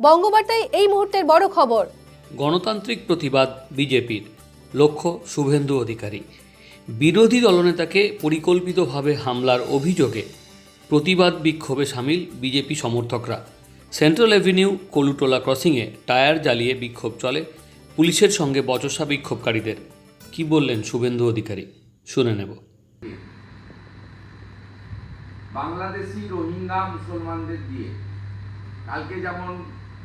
বঙ্গবার্তায় এই মুহূর্তের বড় খবর। গণতান্ত্রিক প্রতিবাদ বিজেপির লক্ষ্য শুভেন্দু অধিকারী। বিরোধী দলনেতাকে পরিকল্পিতভাবে হামলার অভিযোগে প্রতিবাদ বিক্ষোভে সামিল বিজেপি সমর্থকরা। সেন্ট্রাল অ্যাভিনিউ কলুটোলা ক্রসিংয়ে টায়ার জ্বালিয়ে বিক্ষোভ চলে পুলিশের সঙ্গে বচসা বিক্ষোভকারীদের। কি বললেন শুভেন্দু অধিকারী? শুনে নেব। বাংলাদেশি রোহিঙ্গা মুসলমানদের দিয়ে কালকে যেমন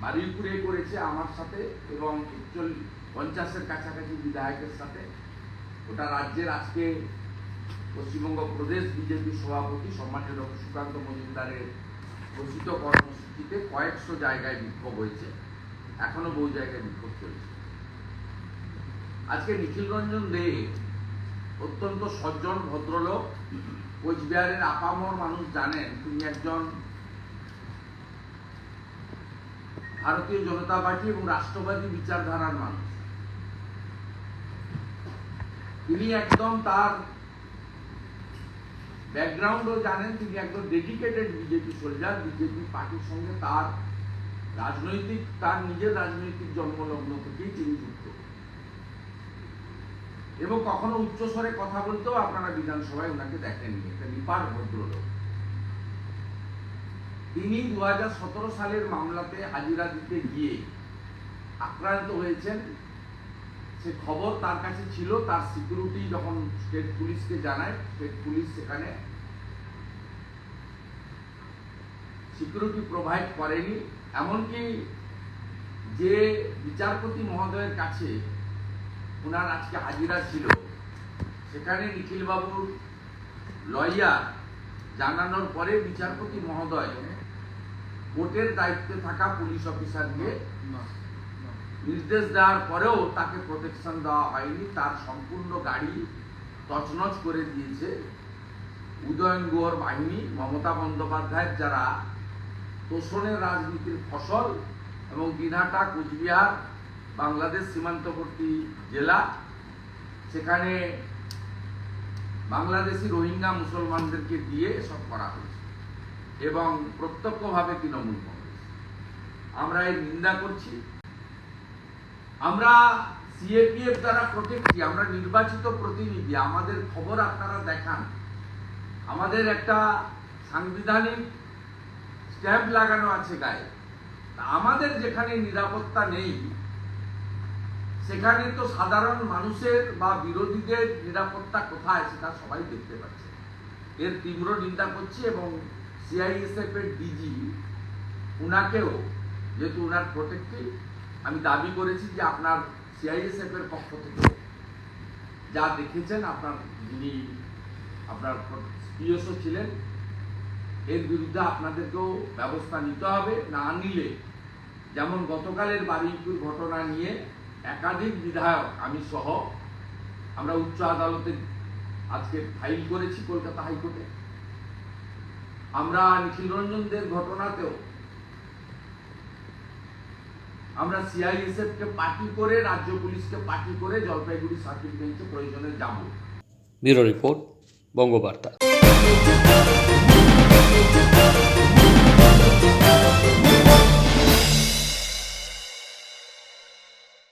বারুইপুরে করেছে আমার সাথে এবং একচল্লিশ পঞ্চাশের কাছাকাছি বিধায়কের সাথে। ওটা রাজ্যের আজকে পশ্চিমবঙ্গ প্রদেশ বিজেপি সভাপতি সম্মানীয় ডক্টর সুকান্ত মজুমদারের ঘোষিত কর্মসূচিতে কয়েকশো জায়গায় বিক্ষোভ হয়েছে। এখনও বহু জায়গায় বিক্ষোভ চলছে। আজকে নিখিল রঞ্জন দে অত্যন্ত সজ্জন, ভদ্রলোক। কোচবিহারের আপামর মানুষ জানেন, তিনি একজন ভারতীয় জনতা পার্টি এবং রাষ্ট্রবাদী বিচারধারার মানুষ। তিনি একদম তার ব্যাকগ্রাউন্ডও জানেন, তিনি একদম ডেডিকেটেড বিজেপি সোলজার বিজেপি পার্টির সঙ্গে তার রাজনৈতিক, তার নিজের রাজনৈতিক জন্মলগ্ন থেকেই তিনি যুক্ত। এবং কখনো উচ্চস্বরে কথা বলতেও আপনারা বিধানসভায় ওনাকে দেখেননি, একটা নিপার ভদ্রলোক। তিনি দু হাজার সতেরো সালের মামলাতে হাজিরা দিতে গিয়ে আক্রান্ত হয়েছেন। সে খবর তার কাছে ছিল, তার সিকিউরিটি যখন স্টেট পুলিশকে জানায় স্টেট পুলিশ সেখানে সিকিউরিটি প্রোভাইড করেনি। এমনকি যে বিচারপতি মহোদয়ের কাছে ওনার আজকে হাজিরা ছিল, সেখানে নিখিলবাবুর লয়ার জানানোর পরে বিচারপতি মহোদয় কোর্টের দায়িত্বে থাকা পুলিশ অফিসারকে নির্দেশ দেওয়ার পরেও তাকে প্রোটেকশন দেওয়া হয়নি। তার সম্পূর্ণ গাড়ি তছনছ করে দিয়েছে উদয়ন গুহর বাহিনী মমতা বন্দ্যোপাধ্যায়ের যারা তোষণের রাজনীতির ফসল এবং দিনহাটা কুচবিহার বাংলাদেশ সীমান্তবর্তী জেলা সেখানে বাংলাদেশি রোহিঙ্গা মুসলমানদেরকে দিয়ে এসব করা হয়েছে। এবং প্রত্যক্ষভাবে তৃণমূল কংগ্রেস। আমরা এর নিন্দা করছি। আমরা সিএপিএফ দ্বারা প্রোটেক্টি আমরা নির্বাচিত প্রতিনিধি, আমাদের খবর আপনারা দেখান। আমাদের একটা সাংবিধানিক স্ট্যাম্প লাগানো আছে গায়ে। আমাদের যেখানে নিরাপত্তা নেই, সেখানে তো সাধারণ মানুষের বা বিরোধীদের নিরাপত্তা কোথায় সেটা সবাই দেখতে পাচ্ছে। এর তীব্র নিন্দা করছি এবং সিআইএসএফ এর ডিজি উনাকেও, যেহেতু উনার প্রোটেক্টিভ আমি দাবি করেছি যে আপনার সিআইএসএফ এর পক্ষ থেকে যা দেখেছেন, আপনার যিনি, আপনার পিএসও ছিলেন, এর বিরুদ্ধে আপনাদেরকেও ব্যবস্থা নিতে হবে। না নিলে, যেমন গতকালের বারুইপুর ঘটনা নিয়ে একাধিক বিধায়ক, আমি সহ, আমরা উচ্চ আদালতে আজকে ফাইল করেছি কলকাতা হাইকোর্টে। আমরা নিখিল রঞ্জনদের ঘটনাতেও, আমরা সিআইএসএফ কে পার্টি করে, রাজ্য পুলিশকে পার্টি করে জলপাইগুড়ি সার্কিট বেঞ্চে প্রয়োজনে যাব। Bureau report, Bangabarta.